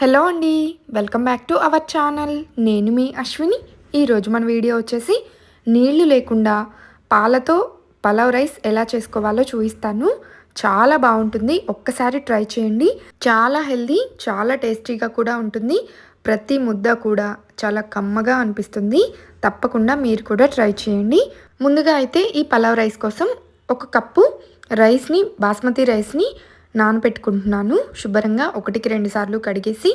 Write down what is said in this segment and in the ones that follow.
Hello అండి welcome back to our channel. నేను మీ అశ్విని. ఈరోజు మన వీడియో వచ్చేసి నీళ్ళు లేకుండా పాలతో పలావ్ రైస్ ఎలా చేసుకోవాలో చూపిస్తాను. చాలా బాగుంటుంది. ఒక్కసారి ట్రై చేయండి. చాలా హెల్దీ చాలా టేస్టీగా కూడా ఉంటుంది. ప్రతి ముద్ద కూడా చాలా కమ్మగా అనిపిస్తుంది. తప్పకుండా మీరు కూడా ట్రై చేయండి. ముందుగా అయితే ఈ పలావ్ రైస్ కోసం ఒక కప్పు రైస్ని బాస్మతి రైస్ని నానపెట్టుకుంటున్నాను. శుభ్రంగా ఒకటికి రెండు సార్లు కడిగేసి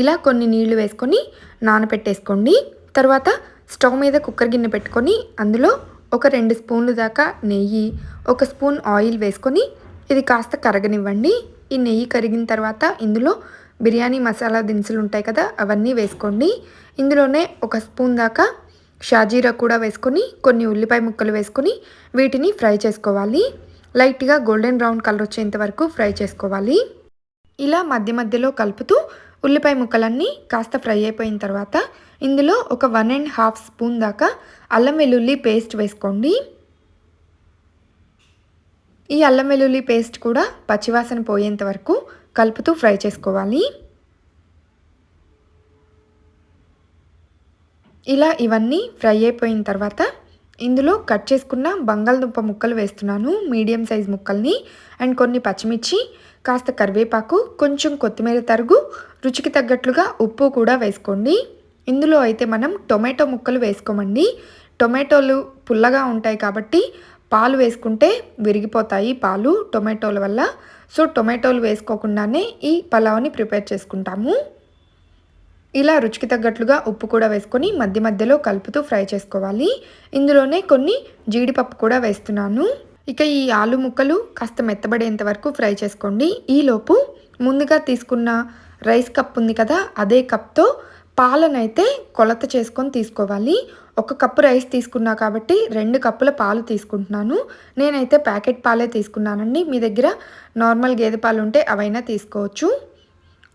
ఇలా కొన్ని నీళ్ళు వేసుకొని నానపెట్టేసుకోండి. తర్వాత స్టవ్ మీద కుక్కర్ గిన్నె పెట్టుకొని అందులో ఒక రెండు స్పూన్లు దాకా నెయ్యి ఒక స్పూన్ ఆయిల్ వేసుకొని ఇది కాస్త కరగనివ్వండి. ఈ నెయ్యి కరిగిన తర్వాత ఇందులో బిర్యానీ మసాలా దినుసులు ఉంటాయి కదా అవన్నీ వేసుకోండి. ఇందులోనే ఒక స్పూన్ దాకా షాజీరా కూడా వేసుకొని కొన్ని ఉల్లిపాయ ముక్కలు వేసుకొని వీటిని ఫ్రై చేసుకోవాలి. లైట్గా గోల్డెన్ బ్రౌన్ కలర్ వచ్చేంత వరకు ఫ్రై చేసుకోవాలి. ఇలా మధ్య మధ్యలో కలుపుతూ ఉల్లిపాయ ముక్కలన్నీ కాస్త ఫ్రై అయిపోయిన తర్వాత ఇందులో ఒక వన్ అండ్ హాఫ్ స్పూన్ దాకా అల్లం వెల్లుల్లి పేస్ట్ వేసుకోండి. ఈ అల్లం వెల్లుల్లి పేస్ట్ కూడా పచ్చివాసన పోయేంత వరకు కలుపుతూ ఫ్రై చేసుకోవాలి. ఇలా ఇవన్నీ ఫ్రై అయిపోయిన తర్వాత ఇందులో కట్ చేసుకున్న బంగాళదుంప ముక్కలు వేస్తున్నాను మీడియం సైజ్ ముక్కల్ని అండ్ కొన్ని పచ్చిమిర్చి కాస్త కరివేపాకు కొంచెం కొత్తిమీర తరుగు రుచికి తగ్గట్లుగా ఉప్పు కూడా వేసుకోండి. ఇందులో అయితే మనం టొమాటో ముక్కలు వేసుకోమండి. టొమాటోలు పుల్లగా ఉంటాయి కాబట్టి పాలు వేసుకుంటే విరిగిపోతాయి పాలు టొమాటోల వల్ల. సో టొమాటోలు వేసుకోకుండానే ఈ పలావ్ని ప్రిపేర్ చేసుకుంటాము. ఇలా రుచికి తగ్గట్లుగా ఉప్పు కూడా వేసుకొని మధ్య మధ్యలో కలుపుతూ ఫ్రై చేసుకోవాలి. ఇందులోనే కొన్ని జీడిపప్పు కూడా వేస్తున్నాను. ఇక ఈ ఆలు ముక్కలు కాస్త మెత్తబడేంత వరకు ఫ్రై చేసుకోండి. ఈలోపు ముందుగా తీసుకున్న రైస్ కప్ ఉంది కదా అదే కప్తో పాలనైతే కొలత చేసుకొని తీసుకోవాలి. ఒక కప్పు రైస్ తీసుకున్నా కాబట్టి రెండు కప్పుల పాలు తీసుకుంటున్నాను. నేనైతే ప్యాకెట్ పాలే తీసుకున్నానండి. మీ దగ్గర నార్మల్ గేదె పాలు ఉంటే అవైనా తీసుకోవచ్చు.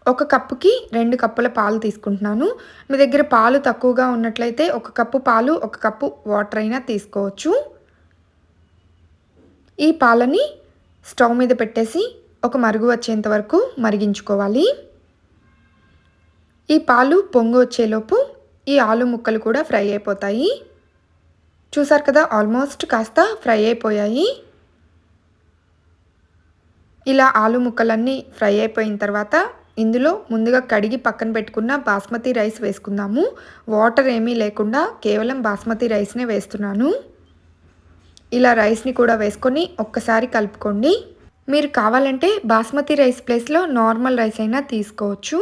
ఒక కప్పుకి రెండు కప్పుల పాలు తీసుకుంటున్నాను. మీ దగ్గర పాలు తక్కువగా ఉన్నట్లయితే ఒక కప్పు పాలు ఒక కప్పు వాటర్ అయినా తీసుకోవచ్చు. ఈ పాలని స్టవ్ మీద పెట్టేసి ఒక మరుగు వచ్చేంత వరకు మరిగించుకోవాలి. ఈ పాలు పొంగు వచ్చేలోపు ఈ ఆలు ముక్కలు కూడా ఫ్రై అయిపోతాయి. చూసారు కదా ఆల్మోస్ట్ కాస్త ఫ్రై అయిపోయాయి. ఇలా ఆలు ముక్కలన్నీ ఫ్రై అయిపోయిన తర్వాత ఇందులో ముందుగా కడిగి పక్కన పెట్టుకున్న బాస్మతి రైస్ వేసుకుందాము. వాటర్ ఏమీ లేకుండా కేవలం బాస్మతి రైస్నే వేస్తున్నాను. ఇలా రైస్ని కూడా వేసుకొని ఒక్కసారి కలుపుకోండి. మీరు కావాలంటే బాస్మతి రైస్ ప్లేస్లో నార్మల్ రైస్ అయినా తీసుకోవచ్చు.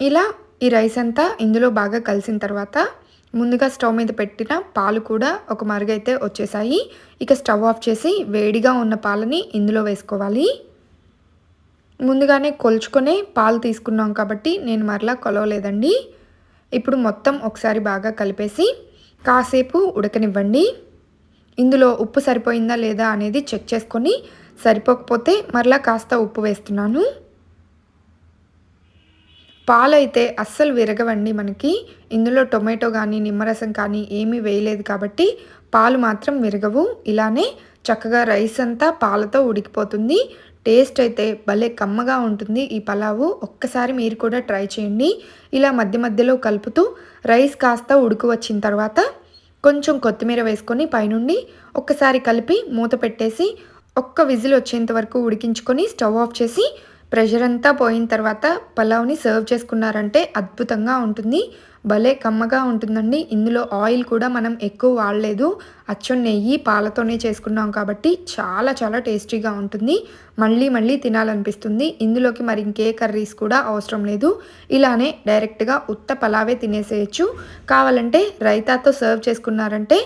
ఇలా ఈ రైస్ అంతా ఇందులో బాగా కలిసిన తర్వాత ముందుగా స్టవ్ మీద పెట్టిన పాలు కూడా ఒక మరుగైతే వచ్చేసాయి. ఇక స్టవ్ ఆఫ్ చేసి వేడిగా ఉన్న పాలని ఇందులో వేసుకోవాలి. ముందుగానే కొలుచుకొనే పాలు తీసుకున్నాం కాబట్టి నేను మరలా కొలవలేదండి. ఇప్పుడు మొత్తం ఒకసారి బాగా కలిపేసి కాసేపు ఉడకనివ్వండి. ఇందులో ఉప్పు సరిపోయిందా లేదా అనేది చెక్ చేసుకొని సరిపోకపోతే మరలా కాస్త ఉప్పు వేస్తున్నాను. పాలైతే అస్సలు విరగవండి మనకి. ఇందులో టొమాటో కానీ నిమ్మరసం కానీ ఏమీ వేయలేదు కాబట్టి పాలు మాత్రం విరగవు. ఇలానే చక్కగా రైస్ అంతా పాలతో ఉడికిపోతుంది. టేస్ట్ అయితే భలే కమ్మగా ఉంటుంది ఈ పలావు. ఒక్కసారి మీరు కూడా ట్రై చేయండి. ఇలా మధ్య మధ్యలో కలుపుతూ రైస్ కాస్త ఉడుకు వచ్చిన తర్వాత కొంచెం కొత్తిమీర వేసుకొని పైనుండి ఒక్కసారి కలిపి మూత పెట్టేసి ఒక్క విజిల్ వచ్చేంత వరకు ఉడికించుకొని స్టవ్ ఆఫ్ చేసి ప్రెషర్ అంతా పోయిన తర్వాత పలావ్ని సర్వ్ చేసుకున్నారంటే అద్భుతంగా ఉంటుంది. భలే కమ్మగా ఉంటుందండి. ఇందులో ఆయిల్ కూడా మనం ఎక్కువ వాడలేదు. అచ్చం నెయ్యి పాలతోనే చేసుకున్నాం కాబట్టి చాలా చాలా టేస్టీగా ఉంటుంది. మళ్ళీ మళ్ళీ తినాలనిపిస్తుంది. ఇందులోకి మరి ఇంకే కర్రీస్ కూడా అవసరం లేదు. ఇలానే డైరెక్ట్గా ఉత్త పలావే తినేసేయచ్చు. కావాలంటే రైతాతో సర్వ్ చేసుకున్నారంటే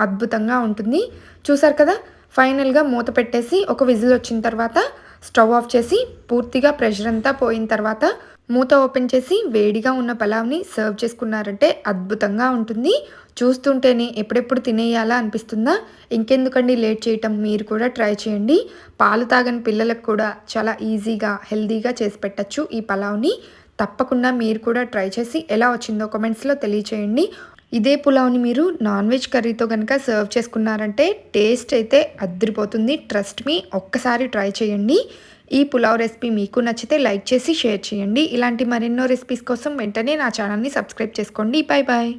అద్భుతంగా ఉంటుంది. చూసారు కదా? ఫైనల్గా మూత పెట్టేసి ఒక విజిల్ వచ్చిన తర్వాత స్టవ్ ఆఫ్ చేసి పూర్తిగా ప్రెషర్ అంతా పోయిన తర్వాత మూత ఓపెన్ చేసి వేడిగా ఉన్న పలావ్ని సర్వ్ చేసుకున్నారంటే అద్భుతంగా ఉంటుంది. చూస్తుంటేనే ఎప్పుడెప్పుడు తినేయాలా అనిపిస్తుందా? ఇంకెందుకండి లేట్ చేయటం? మీరు కూడా ట్రై చేయండి. పాలు తాగని పిల్లలకు కూడా చాలా ఈజీగా హెల్దీగా చేసి పెట్టచ్చు ఈ పలావ్ని. తప్పకుండా మీరు కూడా ట్రై చేసి ఎలా వచ్చిందో కమెంట్స్లో తెలియచేయండి. ఇదే పులావ్ని మీరు నాన్ వెజ్ కర్రీతో కనుక సర్వ్ చేసుకున్నారంటే టేస్ట్ అయితే అద్దరిపోతుంది. ట్రస్ట్ మీ ఒక్కసారి ట్రై చేయండి. ఈ పులావ్ రెసిపీ మీకు నచ్చితే లైక్ చేసి షేర్ చేయండి. ఇలాంటి మరెన్నో రెసిపీస్ కోసం వెంటనే నా ఛానల్ని సబ్స్క్రైబ్ చేసుకోండి. Bye bye